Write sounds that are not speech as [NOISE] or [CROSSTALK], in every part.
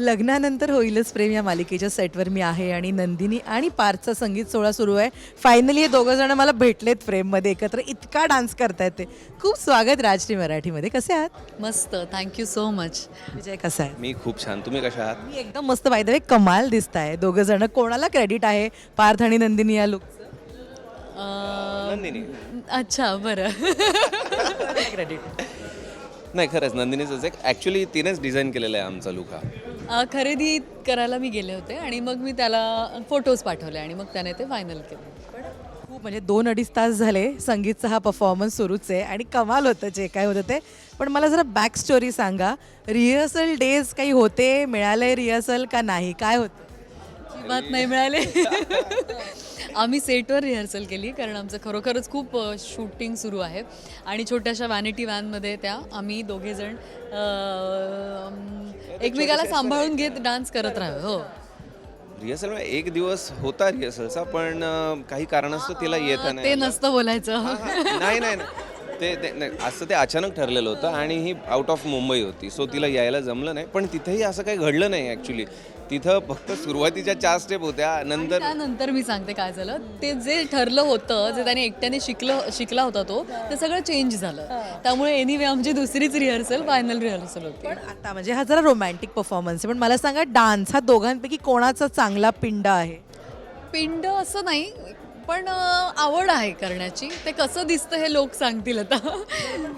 लग्नानंतर होईलच प्रेम या मालिकेच्या सेटवर. मी आहे आणि नंदिनी आणि पार्थचा संगीत सोहळा सुरू आहे. फायनली हे दोघं जण मला भेटलेत फ्रेममध्ये एकत्र इतका डान्स करतायत ते. खूप स्वागत राजश्री मराठीमध्ये. कसे आहात? मस्त. थँक्यू सो मच विजय कसा आहे? मी खूप छान. तुम्ही कशा आहात? मी एकदम मस्त. पाहिजे कमाल दिसत आहे दोघं जण कोणाला क्रेडिट आहे? पार्थ आणि नंदिनी या लुक नंदिनी. अच्छा बरं. [LAUGHS] क्रेडिट नाही खरंच नंदिनीचंच एक ॲक्च्युली तिनेच डिझाईन केलेला आहे आमचा लुक हा. खरेदी करायला मी गेले होते आणि मग मी त्याला फोटोज पाठवले आणि मग त्याने ते फायनल केलं. खूप म्हणजे दोन अडीच तास झाले संगीतचा हा परफॉर्मन्स सुरूच आहे आणि कमाल होतं जे काय होतं ते. पण मला जरा बॅक स्टोरी सांगा. रिहर्सल डेज काही होते मिळाले रिहर्सल का नाही? काय होतं? अजिबात नाही मिळाले. [LAUGHS] आम्ही सेटवर रिहर्सल केली कारण आमचं खरोखरच खूप शूटिंग सुरू आहे. आणि छोट्याशा वॅनिटी व्हॅनमध्ये त्या आम्ही दोघेजण एकमेकाला सांभाळून घेत डान्स करत राहू हो. रिहर्सल एक दिवस होता रिहर्सलचा पण काही कारणास्तव तिला येता ते नसतं बोलायचं. नाही नाही. ते ते नाही असं ते अचानक ठरलेलं होतं आणि ही आउट ऑफ मुंबई होती. सो तिला यायला जमलं नाही. पण तिथेही असं काही घडलं नाही ॲक्च्युली तिथं फक्त सुरुवातीच्या चार स्टेप होत्या नंतर त्यानंतर मी सांगते काय झालं. ते जे ठरलं होतं जे त्याने एकट्याने शिकलं शिकला होता तो ते सगळं चेंज झालं. त्यामुळे एनिवे आमची दुसरीच रिहर्सल फायनल रिहर्सल होती. पण आता म्हणजे हा जरा रोमॅन्टिक परफॉर्मन्स आहे. पण मला सांगा डान्स हा दोघांपैकी कोणाचा चांगला पिंड आहे? पिंड असं नाही. पण आवड आहे करण्याची. ते कसं दिसतं हे लोक सांगतील आता.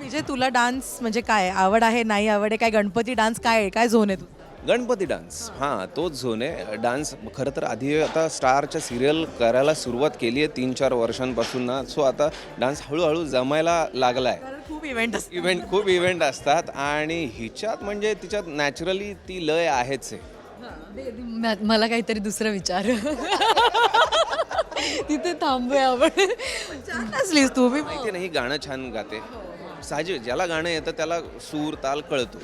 विजय तुला डान्स म्हणजे काय? आवड आहे नाही आवड आहे? काय गणपती डान्स काय आहे? काय झोन आहे तू गणपती डान्स. हां तोच झोन आहे. डान्स खरं तर आधी आता स्टारच्या सिरियल करायला सुरुवात केली आहे तीन चार वर्षांपासून ना. सो आता डान्स हळूहळू जमायला लागला आहे खूप इव्हेंट असते इव्हेंट खूप इव्हेंट असतात. आणि हिच्यात म्हणजे तिच्यात नॅचरली ती लय आहेच आहे. मला काहीतरी दुसरं विचार. [LAUGHS] तिथे थांबूया आपण. छान असलीस तू मी माहिती नाही ही गाणं छान गाते. साहजिक ज्याला गाणं येतं त्याला सूर ताल कळतो.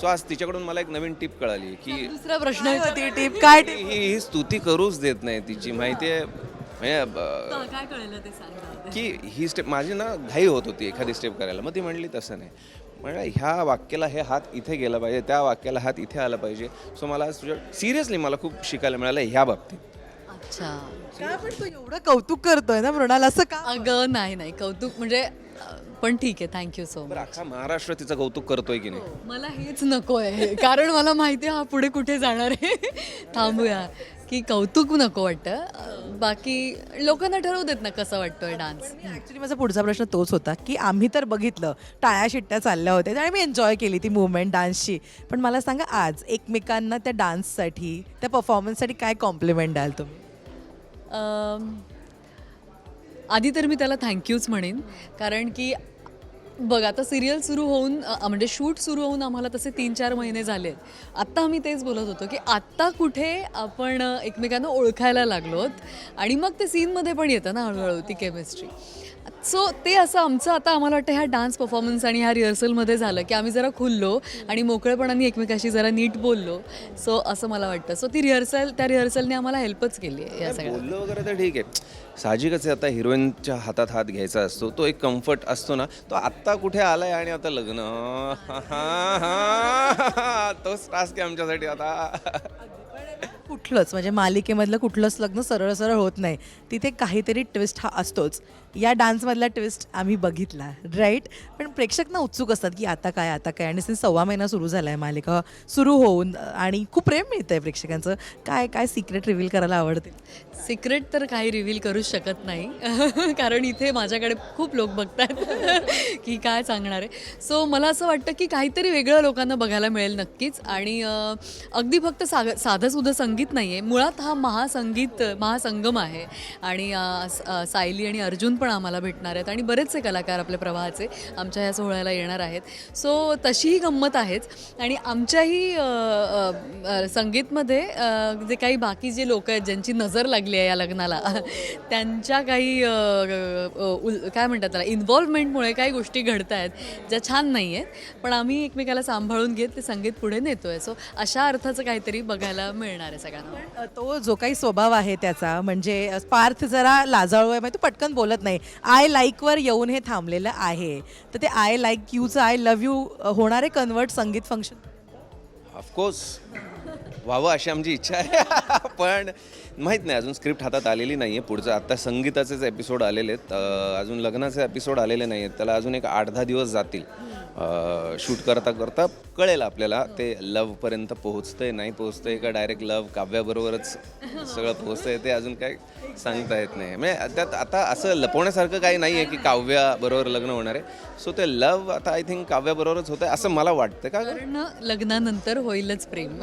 सो आज तिच्याकडून मला एक नवीन टिप कळाली की दुसरा प्रश्न होती टीप. काय ही ही स्तुती करूच देत नाही तिची माहिती आहे? म्हणजे ब- काय कळलं ते सांगा की ही स्टेप माझी ना घाई होत होती एखादी स्टेप करायला. मग ती म्हणली तसं नाही. म्हणजे ह्या वाक्याला हे हात इथे गेला पाहिजे त्या वाक्याला हात इथे आला पाहिजे. सो मला आज तुझ्या सिरियसली मला खूप शिकायला मिळालं ह्या बाबतीत. अच्छा. का पण तू एवढं कौतुक करतोय ना मृणाल असं का? अगं नाही नाही. कौतुक म्हणजे अं, पण ठीक आहे. थँक्यू सो बरं अख्खा महाराष्ट्र तिचं कौतुक करतोय की नाही? मला हेच नको आहे कारण मला माहिती आहे हा पुढे कुठे जाणार आहे. थांबूया. की कौतुक नको वाटतं. अं, बाकी लोकांना ठरवू देत ना कसं वाटतोय डान्स ऍक्च्युली माझा पुढचा प्रश्न तोच होता की आम्ही तर बघितलं टाळ्या शिट्ट्या चालल्या होत्या आणि मी एन्जॉय केली ती मुवमेंट डान्सची पण मला सांगा आज एकमेकांना त्या डान्ससाठी त्या परफॉर्मन्ससाठी काय कॉम्प्लिमेंट द्याल तुम्ही? आधी तर मी त्याला थँक्यूच म्हणेन. कारण की बघ आता सिरियल सुरू होऊन म्हणजे शूट सुरू होऊन आम्हाला तसे तीन चार महिने झाले आत्ता आम्ही तेच बोलत होतो की आत्ता कुठे आपण एकमेकांना ओळखायला लागलोत. आणि मग ते सीनमध्ये पण येतं ना हळूहळू ती केमिस्ट्री सो ते असं आमचं आता आम्हाला वाटतं ह्या डान्स परफॉर्मन्स आणि ह्या रिहर्सलमध्ये झालं की आम्ही जरा खुललो आणि मोकळेपणाने एकमेकाशी जरा नीट बोललो. सो असं मला वाटतं. सो ती रिहर्सल त्या रिहर्सलने आम्हाला हेल्पच केली आहे या सगळ्या. बोललो वगैरे तर ठीक आहे. साहजिकच आहे आता हिरोईनच्या हातात हात घ्यायचा असतो तो एक कम्फर्ट असतो ना तो आत्ता कुठे आलाय आणि आता लग्न? [LAUGHS] तोच टास्क आहे आमच्यासाठी आता. [LAUGHS] कुठलंच म्हणजे मालिकेमधलं कुठलंच लग्न सरळ सरळ होत नाही. तिथे काहीतरी ट्विस्ट हा असतोच. या डान्समधला ट्विस्ट आम्ही बघितला राईट पण प्रेक्षक ना उत्सुक असतात की आता काय आता काय? आणि सिन्स सव्वा महिना सुरू झाला आहे मालिका सुरू होऊन आणि खूप प्रेम मिळतं आहे प्रेक्षकांचं. काय काय सिक्रेट रिव्हील करायला आवडते सिक्रेट तर काही रिव्हील करूच शकत नाही [LAUGHS] कारण इथे माझ्याकडे खूप लोक बघतात [LAUGHS] की काय सांगणार आहे. सो मला असं वाटतं की काहीतरी वेगळं लोकांना बघायला मिळेल नक्कीच. आणि अगदी फक्त साग साधंसुधं संगीत नाही आहे मुळात हा महासंगीत महासंगम आहे. आणि सायली आणि अर्जुन पण आम्हाला भेटणार आहेत. आणि बरेचसे कलाकार आपल्या प्रवाहाचे आमच्या ह्या सोहळ्याला येणार आहेत. सो तशीही गंमत आहेच. आणि आमच्याही संगीतमध्ये जे काही बाकी जे लोक आहेत ज्यांची नजर लागली आहे या लग्नाला [LAUGHS] त्यांच्या काही काय म्हणतात त्याला इन्व्हॉल्वमेंटमुळे काही गोष्टी घडत आहेत ज्या छान नाही आहेत पण आम्ही एकमेकाला सांभाळून घेत ते संगीत पुढे नेतो आहे सो अशा अर्थाचं काहीतरी बघायला मिळणार आहे सगळ्यांना. पण तो जो काही स्वभाव आहे त्याचा म्हणजे पार्थ जरा लाजाळू आहे म्हणजे तो पटकन बोलत नाही. आय लाईकवर येऊन हे थांबलेलं आहे. तर ते आय लाईक यूचं आय लव्ह यू होणारे कन्वर्ट संगीत फंक्शन ऑफकोर्स व्हावं अशी आमची इच्छा आहे. [LAUGHS] पण माहीत नाही अजून स्क्रिप्ट हातात आलेली नाही आहे पुढचं. आत्ता संगीताचेच एपिसोड आलेले आहेत. अजून लग्नाचे एपिसोड आलेले नाही आहेत त्याला अजून एक आठ दहा दिवस जातील. शूट करता करता कळेल आपल्याला ते लवपर्यंत पोहोचतंय नाही पोहोचतंय का डायरेक्ट लव काव्याबरोबरच सगळं पोहोचतंय ते अजून काय सांगता येत नाही. म्हणजे त्यात आता असं लपवण्यासारखं काही नाही आहे की काव्याबरोबर लग्न होणार आहे. सो ते लव आता आय थिंक काव्याबरोबरच होतं असं मला वाटतं का कारण लग्नानंतर होईलच प्रेम. [LAUGHS]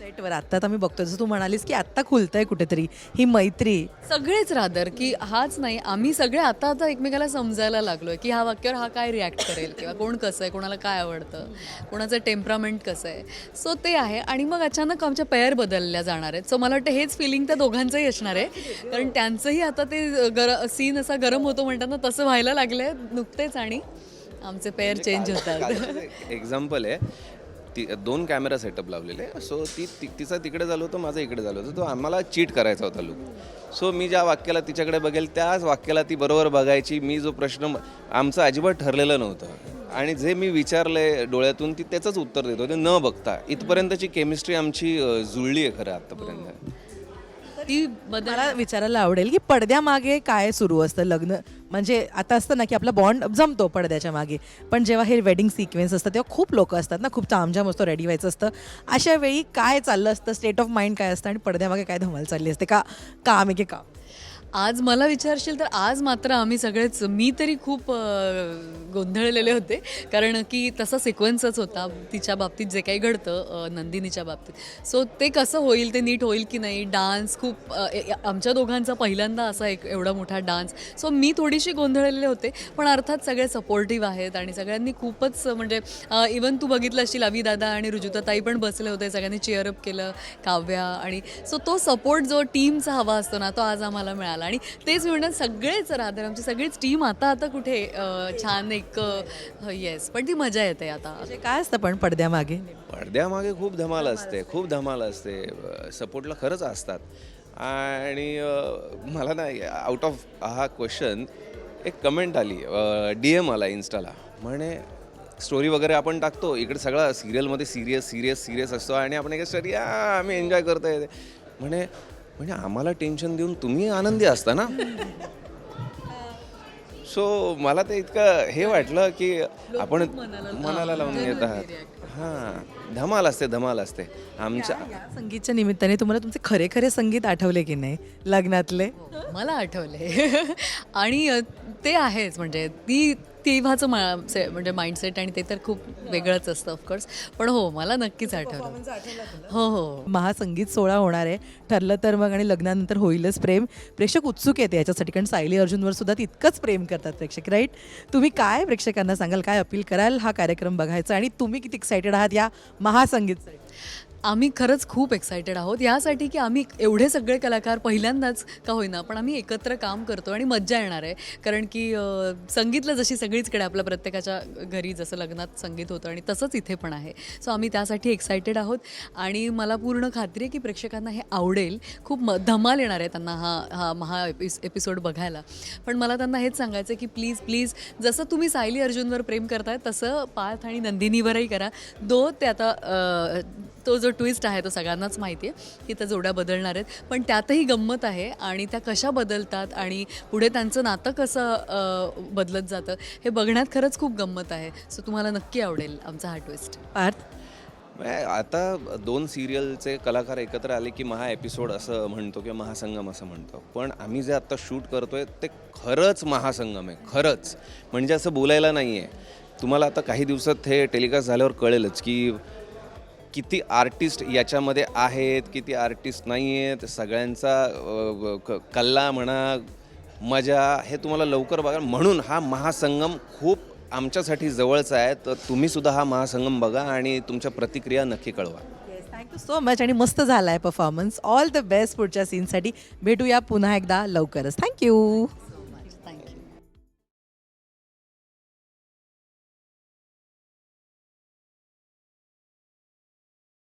सेटवर आत्ता आता मी बघतो जसं तू म्हणालीस की आत्ता खुलतंय कुठेतरी. ही मैत्री. सगळेच रादर की हाच नाही आम्ही सगळे आता आता एकमेकाला समजायला लागलोय की ह्या वाक्यावर हा काय रिॲक्ट करेल किंवा कोण कसं आहे कोणाला काय आवडतं कोणाचं टेम्परामेंट कसं आहे. सो ते आहे. आणि मग अचानक आमच्या पेअर बदलल्या जाणार आहेत. सो मला वाटतं हेच फिलिंग त्या दोघांचंही असणार आहे. कारण त्यांचंही आता ते गर सीन असा गरम होतो म्हणताना तसं व्हायला लागलंय नुकतेच आणि आमचे पेअर चेंज होतात. एक्झाम्पल आहे. ती दोन कॅमेरा सेटअप लावलेले. सो ती ति तिचा तिकडे झालं होतं माझं इकडे झालं होतं. तो आम्हाला चीट करायचा होता लुक सो मी ज्या वाक्याला तिच्याकडे बघेल त्याच वाक्याला ती बरोबर बघायची. मी जो प्रश्न आमचं अजिबात ठरलेलं नव्हतं. आणि जे मी विचारले डोळ्यातून ती त्याचंच उत्तर देत होते न बघता. इथपर्यंतची केमिस्ट्री आमची जुळली आहे खरं आत्तापर्यंत ती बदल मला विचारायला आवडेल की पडद्यामागे काय सुरू असतं लग्न? म्हणजे आता असतं ना की आपला बॉन्ड जमतो पडद्याच्या मागे. पण जेव्हा हे वेडिंग सिक्वेन्स असतं तेव्हा खूप लोक असतात ना खूप तामझाम असतो रेडी व्हायचं असतं. अशा वेळी काय चाललं असतं? स्टेट ऑफ माइंड काय असतं? आणि पडद्यामागे काय धमाल चालली असते? का काम आहे की काम? आज मला विचारशील तर आज मात्र आम्ही सगळेच मी तरी खूप गोंधळलेले होते. कारण की तसा सिक्वेन्सच होता. तिच्या बाबतीत जे काही घडतं नंदिनीच्या बाबतीत. सो ते कसं होईल ते नीट होईल की नाही? डान्स खूप आमच्या दोघांचा पहिल्यांदा असा एक एवढा मोठा डान्स सो मी थोडीशी गोंधळलेले होते. पण अर्थात सगळे सपोर्टिव्ह आहेत आणि सगळ्यांनी खूपच म्हणजे इवन तू बघितलं असशील अवी दादा आणि रुजुताताई पण बसले होते. सगळ्यांनी चेअरअप केलं काव्या आणि सो तो सपोर्ट जो टीमचा हवा असतो ना तो आज आम्हाला मिळाला. आणि तेच मी म्हणतात सगळेच रादर आमची सगळीच टीम आता आता कुठे छान एक येस पण ती मजा येते आता. म्हणजे काय असतं पण पडद्यामागे? पडद्यामागे खूप धमाल असते खूप धमाल असते. सपोर्टला खरंच असतात. आणि मला ना आउट ऑफ हा क्वेश्चन एक कमेंट आली डी एम आला इन्स्टाला म्हणे स्टोरी वगैरे आपण टाकतो. इकडे सगळं सिरियलमध्ये सिरियस सिरियस सिरियस असतो. आणि आपण एक स्टोरी आम्ही एन्जॉय करतोय. म्हणे म्हणजे आम्हाला टेन्शन देऊन तुम्ही आनंदी असता ना? सो मला ते इतकं हे वाटलं की आपण मनाला लावून घेत आहात. हां धमाल असते धमाल असते. आमच्या या संगीतच्या निमित्ताने तुम्हाला तुमचे खरे खरे संगीत आठवले की नाही? लग्नातले? मला आठवले. [LAUGHS] आणि अ, ते आहेच म्हणजे ती तेव्हाचं मा- से- म्हणजे माइंडसेट आणि ते तर खूप वेगळंच असतं ऑफकोर्स पण हो मला नक्कीच आठवलं. हो हो. महासंगीत सोहळा होणार आहे. ठरलं तर मग आणि लग्नानंतर होईलच प्रेम. प्रेक्षक उत्सुक येते याच्यासाठी कारण सायली अर्जुनवर सुद्धा तितकंच प्रेम करतात प्रेक्षक राईट तुम्ही काय प्रेक्षकांना सांगाल काय अपील कराल हा कार्यक्रम बघायचा? आणि तुम्ही किती एक्सायटेड आहात या महासंगीतसाठी? आम्ही खरंच खूप एक्सायटेड आहोत. यासाठी की आम्ही एवढे सगळे कलाकार पहिल्यांदाच का होईना पण आम्ही एकत्र काम करतो आणि मज्जा येणार आहे. कारण की संगीतलं संगीतला जशी सगळीचकडे आपल्या प्रत्येकाच्या घरी जसं लग्नात संगीत होतं आणि तसंच इथे पण आहे. सो आम्ही त्यासाठी एक्सायटेड आहोत. आणि मला पूर्ण खात्री आहे की प्रेक्षकांना हे आवडेल. खूप म धमाल येणार आहे त्यांना हा हा महा एपिस एपिसोड बघायला. पण मला त्यांना हेच सांगायचं आहे की प्लीज प्लीज जसं तुम्ही सायली अर्जुनवर प्रेम करताय तसं पार्थ आणि नंदिनीवरही करा. दो ते आता तो जो ट्विस्ट आहे तो सगळ्यांनाच माहिती आहे की त्या जोड्या बदलणार आहेत. पण त्यातही गंमत आहे आणि त्या कशा बदलतात आणि पुढे त्यांचं नातं कसं बदलत जातं हे बघण्यात खरंच खूप गंमत आहे. सो तुम्हाला नक्की आवडेल आमचा हा ट्विस्ट पार्थ? आता दोन सिरियलचे कलाकार एकत्र आले की महा एपिसोड असं म्हणतो किंवा महासंगम असं म्हणतो. पण आम्ही जे आत्ता शूट करतोय ते खरंच महासंगम आहे. खरंच. म्हणजे असं बोलायला नाही आहे तुम्हाला आता काही दिवसात हे टेलिकास्ट झाल्यावर कळेलच की किती आर्टिस्ट याच्यामध्ये आहेत किती आर्टिस्ट नाही आहेत सगळ्यांचा क- कल्ला म्हणा मजा हे तुम्हाला लवकर बघा. म्हणून हा महासंगम खूप आमच्यासाठी जवळचा आहे तर तुम्हीसुद्धा हा महासंगम बघा आणि तुमच्या प्रतिक्रिया नक्की कळवा. थँक्यू सो मच आणि मस्त झाला आहे परफॉर्मन्स ऑल द बेस्ट पुढच्या सीनसाठी भेटूया पुन्हा एकदा लवकरच. थँक्यू